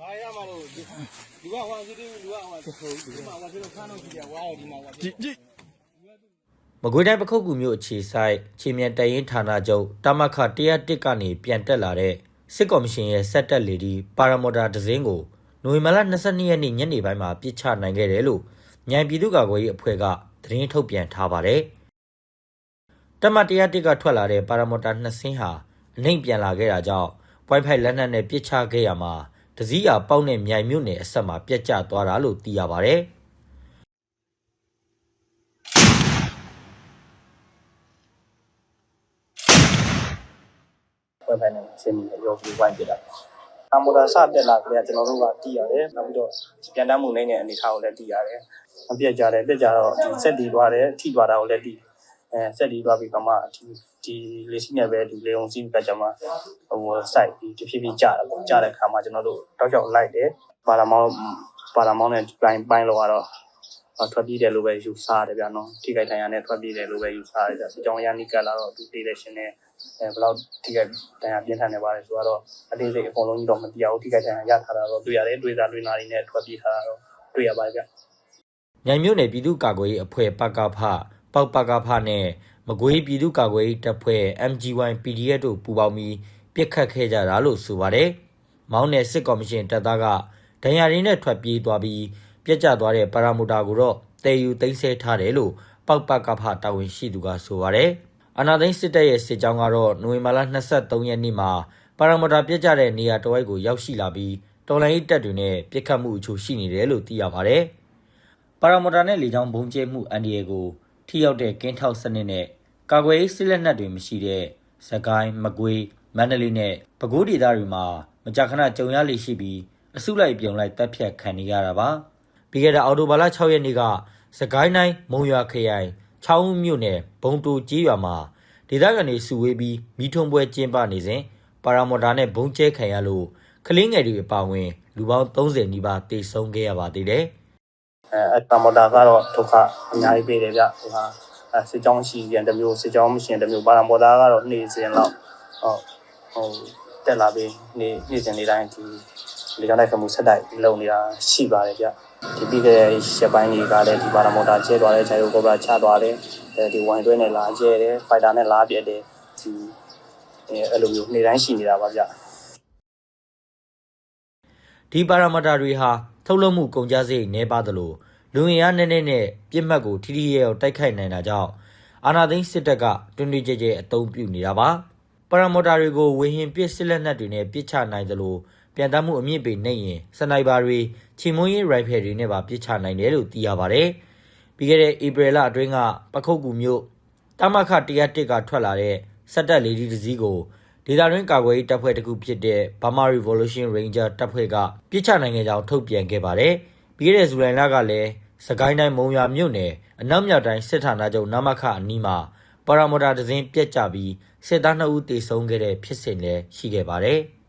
ဘာရမှာလို့လူကဟောစီတီလူကဟောဒီမှာဟောစီလို့ခန်းတော့ကြည့်ရဝါတော့ဒီမှာဟောကြည့်ကြည့်မကွေးတိုင်းပခုတ်ကူမြို့အခြေဆိုင်ခြေမြန်တရင်ဌာနချုပ်တမခ101ကနေပြန်တက်လာတဲ့စစ်ကော်မရှင်ရဲ့စက်တက်လေဒီပါရမော်တာဒဇင်းကိုနိုဝင်ဘာလ22ရက်နေ့ညနေပိုင်းမှာပြစ်ချနိုင်ခဲ့တယ်လို့ညံပြည်သူ့ကာကွယ်ရေးအဖွဲ့ကသတင်းထုတ်ပြန်ထားပါတယ်။တမ101ကထွက်လာတဲ့ပါရမော်တာနှစ်စင်းဟာအနှိမ့်ပြန်လာခဲ့တာကြောင့်ပွိုင်းဖိုက်လက်နက်နဲ့ပြစ်ချခဲ့ရမှာ ဒစည်းရပေါက်နဲ့မြိုင်မြို့နယ်အဆက်မှာပြက်ကျသွားတာလို့သိရပါတယ်။ဝက်ဖိုင်နဲ့ဆင်းနေရောပြီးဝိုင်းပြတာအမိုဒါစတက်လာကြတယ်ကျွန်တော်တို့ကတည်ရတယ်နောက်ပြီးတော့ပြန်တမ်းမှုနိုင်တဲ့အနေအထားကိုလည်းတည်ရတယ်အပြက်ကြတယ်ပြက်ကြတော့ဒီစက်တီသွားတယ်ထိသွားတာကိုလည်းတည် အဲစက်တီသွားပြီးတော့မှဒီဒီလေးစီနဲ့ပဲဒီလေုံစီးကကြမှာဟိုစိုက်ပြီးတဖြည်းဖြည်းကြတယ်ပေါ့ကြတဲ့အခါမှာကျွန်တော်တို့တောက်ချောက်လိုက်တယ်ပါလာမောင်းပါလာမောင်းနဲ့ပိုင်းပိုင်းလောက်ကတော့ထွက်ပြေးတယ်လို့ပဲယူဆရတယ်ဗျာနော်ထိခိုက်ထိုင်ရနဲ့ထွက်ပြေးတယ်လို့ပဲယူဆရတယ်ဗျာအကြောင်းရနိကလာတော့သူတည်တဲ့ရှင်နဲ့အဲဘယ်လောက်ထိခိုက်တိုင်ရပြင်းထန်နေပါလဲဆိုတော့အသေးစိတ်အကုန်လုံးကြီးတော့မသိရဘူးထိခိုက်တိုင်ရရထားတာတော့တွေ့ရတယ်တွေ့တာတွေ့နာတွေနဲ့ထွက်ပြေးထားတာတော့တွေ့ရပါတယ်ဗျာမြိုင်မြို့နယ်ပြည်သူ့ကာကွယ်ရေးအဖွဲ့ပကဖ ပေါက်ပကဖနဲ့မကွေးပြည်သူ့ကာကွယ်ရေးတပ်ဖွဲ့ MG1 PDF တို့ပူးပေါင်းပြီးပြစ်ခတ်ခဲ့ကြတာလို့ဆိုပါတယ်။မောင်းနယ်စစ်ကော်မရှင်တပ်သားကဒဏ်ရာရင်းနဲ့ထွက်ပြေးသွားပြီးပြက်ကျသွားတဲ့ပါရာမိုတာကိုတော့တဲယူသိမ်းဆဲထားတယ်လို့ပေါက်ပကဖတာဝန်ရှိသူကဆိုပါတယ်။အနာသိန်းစစ်တပ်ရဲ့စစ်ကြောင်းကတော့နိုဝင်ဘာလ23ရက်နေ့မှာပါရာမိုတာပြက်ကျတဲ့နေရာတဝိုက်ကိုရောက်ရှိလာပြီးတော်လိုင်းရေးတပ်တွေနဲ့ပြစ်ခတ်မှုအချို့ရှိနေတယ်လို့သိရပါတယ်။ပါရာမီတာနဲ့လေကြောင်းဘုံကျဲမှုအန်ဒီယေကို ထိရောက်တဲ့ကင်းထောက်စနစ်နဲ့ကာကွယ်ရေးစစ်လက်နက်တွေမရှိတဲ့စကိုင်းမကွေးမန္တလေးနဲ့ပဲခူးဒေသတွေမှာမကြာခဏကြုံရလိမ့်ရှိပြီးအစုလိုက်ပြုံလိုက်တပ်ဖြတ်ခံနေရတာပါပြီးခဲ့တဲ့အော်တိုဘာလ6ရက်နေ့ကစကိုင်းတိုင်းမုံရွာခရိုင်ချောင်းဦးမြို့နယ်ဘုံတူကြီးရွာမှာဒေသခံတွေစုဝေးပြီးမိထုံပွဲကျင်းပနေစဉ်ပါရာမော်တာနဲ့ဘုံကျဲခံရလို့ကလင်းငယ်တွေအပါအဝင် လူပေါင်း30နီးပါးတိတ်ဆုံးခဲ့ရပါသေးတယ် အဲအတမတာကတော့ဒုက္ခအများကြီးပေးတယ်ဗျဟိုဟာအဲစစ်ကြောင်းရှိရင်တစ်မျိုးစစ်ကြောင်းမရှိရင်တစ်မျိုးပါရမော်တာကတော့နေ့စဉ်လောက်ဟုတ်ဟိုတက်လာပြီးနေ့နေ့စဉ်နေ့တိုင်းဒီလေကြောင်းတိုက်ခတ်မှုဆက်တိုက်လုံနေတာရှိပါတယ်ဗျဒီပြီးခဲ့တဲ့ရက်ပိုင်းတွေကလည်းဒီပါရမော်တာကျဲသွားတယ်ခြေရုပ်ကောပါချသွားတယ်အဲဒီဝိုင်တွဲနဲ့လာကျဲတယ်ဖိုက်တာနဲ့လာပြက်တယ်ဒီအဲအဲ့လိုမျိုးနေ့တိုင်းရှိနေတာပါဗျဒီပါရမီတာတွေဟာ ထုတ်လုပ်မှုကုန်ကျစရိတ်နည်းပါးသလိုလူငင်အားနည်းနည်းနဲ့ပြစ်မှတ်ကိုထိထိရဲရောက်တိုက်ခိုက်နိုင်တာကြောင့်အာနာသိန်းစစ်တပ်ကတွင်တွင်ကြဲကြဲအသုံးပြုနေတာပါပါရမီတာတွေကိုဝေဟင်ပစ်စစ်လက်နက်တွေနဲ့ပစ်ချနိုင်သလိုပြန်တမ်းမှုအမြင့်ပေနေရင်စနိုက်ပါတွေချီမွန်းရေးရိုင်ဖယ်တွေနဲ့ပါပစ်ချနိုင်တယ်လို့သိရပါတယ်ပြီးခဲ့တဲ့ဧပြီလအတွင်းကပခုတ်ကူမြို့တမခ101ကထွက်လာတဲ့စက်တက်လေဒီတစည်းကို ဒေတာရင်းကာကွယ်ရေးတပ်ဖွဲ့တစ်ခုဖြစ်တဲ့ Burma Revolution Ranger တပ်ဖွဲ့ကပြစ်ချနိုင်ခဲ့ကြောင်းထုတ်ပြန်ခဲ့ပါတယ်။ပြီးခဲ့တဲ့ဇူလိုင်လကလည်းစကိုင်းတိုင်းမုံရွာမြို့နယ်အနောက်မြောက်တိုင်းစစ်ဌာနချုပ်နမခအနီးမှာပါရာမော်တာဒဇင်းပြက်ကျပြီးစစ်သား2ဦးတေဆုံးခဲ့တဲ့ဖြစ်စဉ်လည်းရှိခဲ့ပါတယ်။